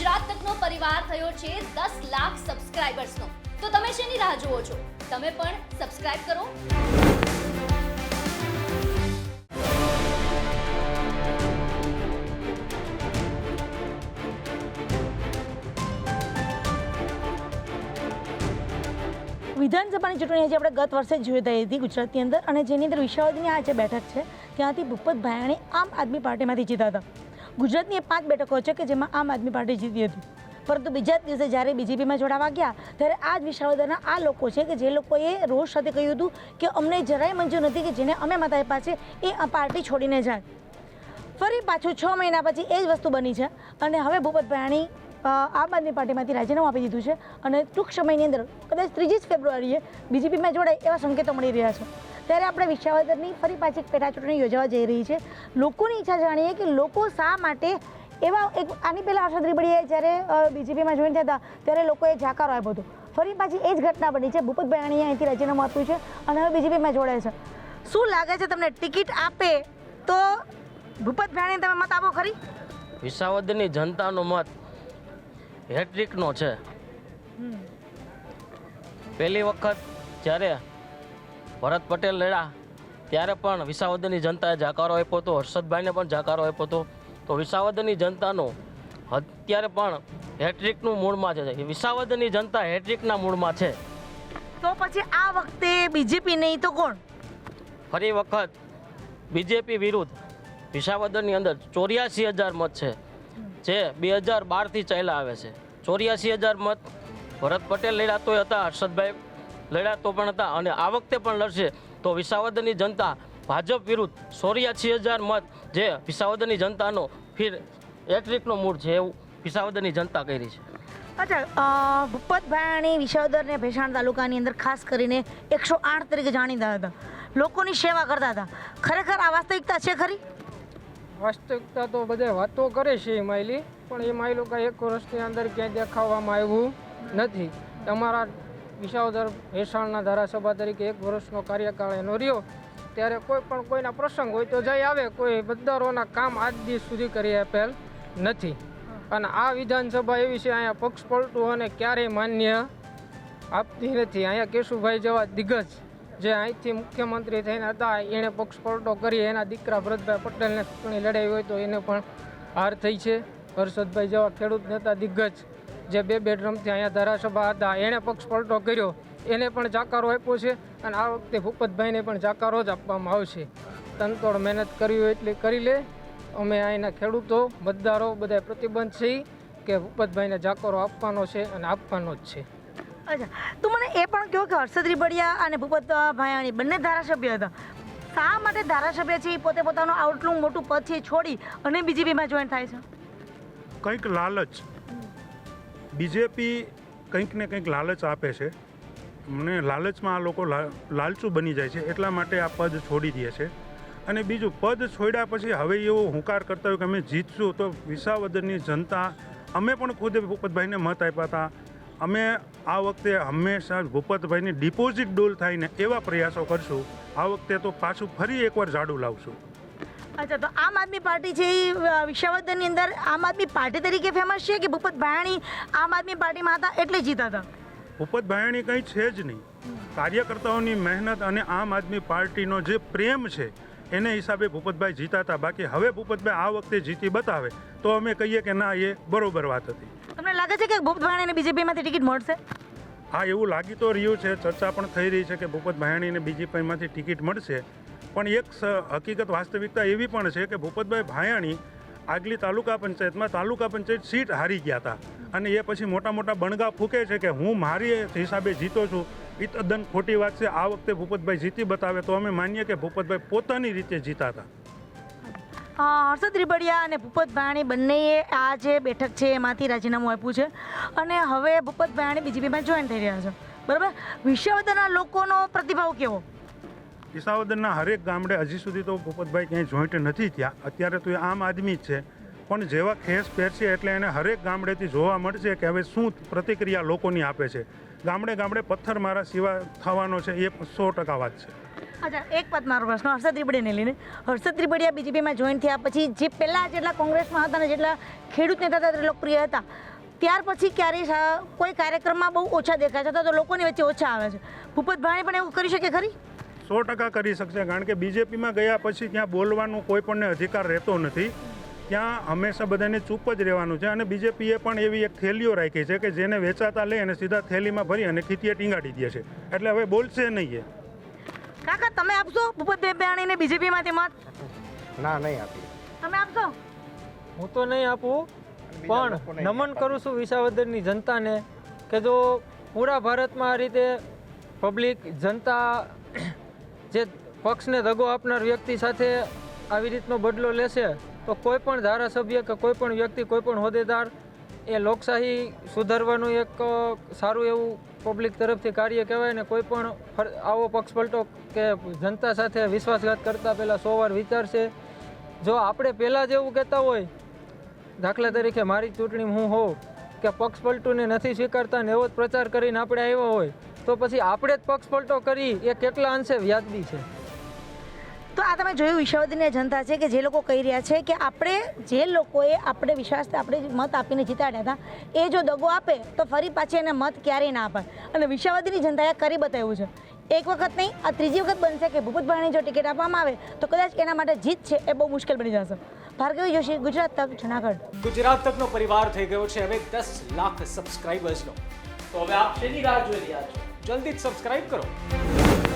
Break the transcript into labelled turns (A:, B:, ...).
A: ગુજરાત તકનો પરિવાર થયો છે દસ લાખ સબસ્ક્રાઇબર્સનો. તો તમે શેની રાહ જુઓ છો? તમે પણ સબસ્ક્રાઇબ કરો.
B: વિધાનસભાની ચૂંટણી આજે આપણે ગત વર્ષે જોઈ થઈ હતી ગુજરાતની અંદર અને જેની અંદર વિશાવદની આ જે બેઠક છે, ત્યાંથી ભૂપત ભાયાણી આમ આદમી પાર્ટીમાંથી જીતા હતા ગુજરાતની એ પાંચ બેઠકો છે કે જેમાં આમ આદમી પાર્ટી જીતી હતી. પરંતુ બીજા જ દિવસે જ્યારે બીજેપીમાં જોડાવા ગયા, ત્યારે આ જ વિસાવદરના આ લોકો છે કે જે લોકોએ રોષ સાથે કહ્યું હતું કે અમને જરાય મંજૂર નથી કે જેને અમે મત આપ્યા છે, એ આ પાર્ટી છોડીને જાય. ફરી પાછું છ મહિના પછી એ જ વસ્તુ બની છે અને હવે ભૂપત ભાયાણી આમ આદમી પાર્ટીમાંથી રાજીનામું આપી દીધું છે અને ટૂંક સમયની અંદર, કદાચ ત્રીજી જ ફેબ્રુઆરીએ બીજેપીમાં જોડાય એવા સંકેતો મળી રહ્યા છે. ત્યારે આપણે વિસાવદરની ફરી પાછી પેટા ચૂંટણી યોજવા જઈ રહી છે. લોકોની ઈચ્છા જાણીએ કે લોકો શા માટે એવા એક, આની પહેલાં હર્ષદ રીબડીએ જ્યારે બીજેપીમાં જોઈન થયા હતા, ત્યારે લોકોએ જાકારો આપ્યો હતો. ફરી પાછી એ જ ઘટના બની છે. ભૂપત ભાયાણીએ અહીંથી રાજીનામું આપ્યું છે અને હવે બીજેપીમાં જોડાય છે. શું લાગે છે તમને ટિકિટ આપે તો ભૂપત ભાયાણીને તમે મત આપો ખરી?
C: વિસાવદરની જનતાનો મત હેટ્રિકનો છે. પહેલી વખત જ્યારે ભરત પટેલ લડ્યા ત્યારે પણ વિસાવદરની જનતાએ જાકારો આપ્યો હતો હર્ષદભાઈને પણ જાકારો આપ્યો હતો. તો વિસાવદરની જનતાનો અત્યારે પણ હેટ્રિકનું મૂળમાં છે. વિસાવદરની જનતા હેટ્રિકના મૂળમાં છે.
B: તો પછી આ વખતે બીજેપી નહીં તો કોણ?
C: ફરી વખત બીજેપી વિરુદ્ધ વિસાવદરની અંદર ચોર્યાસી હજાર મત છે. જે બે હજાર બારથી ચાલ્યા આવે છે. ચોર્યાસી હજાર મત ભરત પટેલ લડ્યા હતા, હર્ષદભાઈ લડ્યા તો પણ હતા અને આ વખતે પણ લડશે. તો વિસાવદરની જનતા ભાજપ વિરુદ્ધ ચોર્યાસી હજાર મત જે વિસાવદરની જનતાનો ફિર એટ્રિકનો મૂળ છે એવું વિસાવદરની જનતા કરી છે.
B: અચ્છા ભૂપતભાઈ ભૂપત વિસાવદર ભેસાણ તાલુકાની અંદર ખાસ કરીને એકસો આઠ તરીકે જાણીતા હતા. લોકોની સેવા કરતા હતા. ખરેખર આ વાસ્તવિકતા છે ખરી?
D: વાસ્તવિકતા તો બધા વાતો કરે છે એ માયલી, પણ એ માયલું કાંઈ એક વર્ષની અંદર ક્યાંય દેખાવામાં આવ્યું નથી. તમારા વિસાવદર ભેસાણના ધારાસભા તરીકે એક વર્ષનો કાર્યકાળ એનો રહ્યો, ત્યારે કોઈ પણ કોઈના પ્રસંગ હોય તો જઈ આવે, કોઈ મતદારોના કામ આજ દિવસ સુધી કરી આપેલ નથી. અને આ વિધાનસભા એવી છે, અહીંયા પક્ષ પલટું અને ક્યારેય માન્ય આપતી નથી. અહીંયા કેશુભાઈ જેવા દિગ્ગજ જે અહીંથી મુખ્યમંત્રી થઈને હતા, એણે પક્ષ પલટો કરી, એના દીકરા ભરતભાઈ પટેલને ચૂંટણી લડાઈ હોય તો એને પણ હાર થઈ છે. હર્ષદભાઈ જેવા ખેડૂત નેતા દિગ્ગજ જે બે બે ડ્રમથી અહીંયા ધારાસભા હતા, એણે પક્ષ પલટો કર્યો. એને પણ જાકારો આપ્યો છે અને આ વખતે ભૂપતભાઈને પણ જાકારો જ આપવામાં આવશે. તનતોડ મહેનત કરવી હોય એટલી કરી લે. અમે અહીંના ખેડૂતો, મતદારો બધા પ્રતિબંધ છે કે ભૂપતભાઈને જાકારો આપવાનો છે અને આપવાનો જ છે.
B: અચ્છા. તું મને એ પણ કહો કે હર્ષદ રીબડિયા અને ભૂપત ભાયાણી બંને ધારાસભ્ય હતા. શા માટે ધારાસભ્ય છે? એ પોતે પોતાનું આટલું મોટું પદ છે છોડી અને બીજેપીમાં જોઈન થાય છે?
E: કંઈક લાલચ. બીજેપી કંઈક ને કંઈક લાલચ આપે છે. મને લાલચમાં આ લોકો લાલચુ બની જાય છે. એટલા માટે આ પદ છોડી દે છે. અને બીજું, પદ છોડ્યા પછી હવે એવો હુંકાર કરતા હોય કે અમે જીતશું, તો વિસાવદરની જનતા, અમે પણ ખુદ ભૂપતભાઈને મત આપ્યા હતા. અમે આ વખતે હંમેશા ભૂપતભાઈની ડિપોઝિટ ડોલ થાય ને એવા પ્રયાસો કરશું. આ વખતે તો પાછું ફરી એકવાર ઝાડુ લાવશું.
B: અચ્છા તો આમ આદમી પાર્ટી છે એ વિસાવદરની અંદર આમ આદમી પાર્ટી તરીકે ફેમસ છે કે ભૂપત ભાયાણી આમ આદમી પાર્ટીમાં હતા એટલે જીતા હતા
E: ભૂપત ભાયાણી કંઈ છે જ નહીં. કાર્યકર્તાઓની મહેનત અને આમ આદમી પાર્ટીનો જે પ્રેમ છે એને હિસાબે ભૂપતભાઈ જીતા હતા બાકી હવે ભૂપતભાઈ આ વખતે જીતી બતાવે તો અમે કહીએ કે ના એ બરોબર વાત હતી.
B: લાગે છે કે ભૂપત ભાયાણીને બીજેપીમાંથી ટિકિટ મળશે?
E: હા, એવું લાગી તો રહ્યું છે. ચર્ચા પણ થઈ રહી છે કે ભૂપત ભાયાણીને બીજેપીમાંથી ટિકિટ મળશે. પણ એક હકીકત વાસ્તવિકતા એવી પણ છે કે ભૂપતભાઈ ભાયાણી આગલી તાલુકા પંચાયતમાં તાલુકા પંચાયત સીટ હારી ગયા હતા. અને એ પછી મોટા મોટા બણગા ફૂકે છે કે હું મારી હિસાબે જીતો છું. એ તદ્દન ખોટી વાત છે. આ વખતે ભૂપતભાઈ જીતી બતાવે તો અમે માનીએ કે ભૂપતભાઈ પોતાની રીતે જીતા હતા
B: હર્ષદ રીબડિયા અને ભૂપત ભાયાણી બંનેએ આ જે બેઠક છે એમાંથી રાજીનામું આપ્યું છે. અને હવે ભૂપત ભાયાણી બીજેપીમાં જોઈન થઈ રહ્યા છે. બરાબર? વિશ્વવદરના લોકોનો પ્રતિભાવ કેવો?
E: વિસાવદરના હરેક ગામડે હજી સુધી તો ભૂપતભાઈ ક્યાંય જોઈન્ટ નથી થયા. અત્યારે તો એ આમ આદમી જ છે. પણ જેવા ખેસ પહેરશે એટલે એને હરેક ગામડેથી જોવા મળશે કે હવે શું પ્રતિક્રિયા લોકોની આપે છે. ગામડે ગામડે પથ્થરમારા સિવાય થવાનો છે એ સો ટકા વાત છે.
B: અચ્છા, એક વાત મારો પ્રશ્ન. હર્ષદ ત્રિપડીને લઈને. હર્ષદ ત્રિપડીયા બીજેપીમાં જોઈન થયા પછી જે પહેલાં જેટલા કોંગ્રેસમાં હતા અને જેટલા ખેડૂત નેતા હતા લોકપ્રિય હતા, ત્યાર પછી ક્યારેય કોઈ કાર્યક્રમમાં બહુ ઓછા દેખાય. છે અથવા તો લોકોની વચ્ચે ઓછા આવે છે. ભૂપતભાઈ પણ એવું કરી શકે ખરી?
E: સો ટકા કરી શકશે, કારણ કે બીજેપીમાં ગયા પછી ત્યાં બોલવાનો કોઈ પણને અધિકાર રહેતો નથી. ત્યાં હંમેશા બધાને ચૂપ જ રહેવાનું છે અને બીજેપીએ પણ એવી એક થેલીઓ રાખી છે કે જેને વેચાતા લે અને સીધા થેલીમાં ભરી અને ખીતીએ ટીંગાડી દે છે. એટલે હવે બોલશે નહીં
B: કાકા તમે આપશો? ભૂપતભાઈ ભાણીને બીજેપીમાંથી મત?
F: ના નહીં આપી
B: તમે આપશો?
G: હું તો નહીં આપું પણ નમન કરું છું વિસાવદરની જનતાને કે જો પૂરા ભારતમાં આ રીતે પબ્લિક જનતા જે પક્ષને દગો આપનાર વ્યક્તિ સાથે આવી રીતનો બદલો લેશે તો કોઈ પણ ધારાસભ્ય કે કોઈ પણ વ્યક્તિ કોઈ પણ હોદ્દેદાર એ લોકશાહી સુધારવાનું એક સારું એવું પબ્લિક તરફથી કાર્ય કહેવાય ને કોઈ પણ આવો પક્ષપલટો કે જનતા સાથે વિશ્વાસઘાત કરતાં પહેલાં સો વાર વિચારશે. જો આપણે પહેલાં જેવું કહેતા હોય, દાખલા તરીકે મારી ચૂંટણી હું હોઉં, કે પક્ષ પલટુને નથી સ્વીકારતા ને એવો જ પ્રચાર કરીને આપણે આવ્યો હોય, તો પછી આપણે જ પક્ષપલટો કરી એ કેટલા અંશે વ્યાજબી છે?
B: તો આ તમે જોયું વિશ્વવદનીય જનતા છે કે જે લોકો કહી રહ્યા છે કે આપણે જે લોકોએ આપણે વિશ્વાસ, આપણે મત આપીને જીતાડ્યા હતા, એ જો દગો આપે તો ફરી પાછી એને મત ક્યારેય ના અપાય અને વિશ્વવદનની જનતાએ કરી બતાવ્યું છે. એક વખત નહીં, આ ત્રીજી વખત બનશે કે ભૂપતભાઈને જો ટિકિટ આપવામાં આવે, તો કદાચ એના માટે જીત છે એ બહુ મુશ્કેલ બની જશે. ભાર્ગવી જોશી, ગુજરાત તક, જુનાગઢ.
H: ગુજરાત તકનો પરિવાર થઈ ગયો છે. હવે દસ લાખ સબસ્ક્રાઇબર્સનો
I: તો હવે આપ શેની રાહ જોઈ રહ્યા છો?
H: જલ્દી જ સબસ્ક્રાઇબ કરો.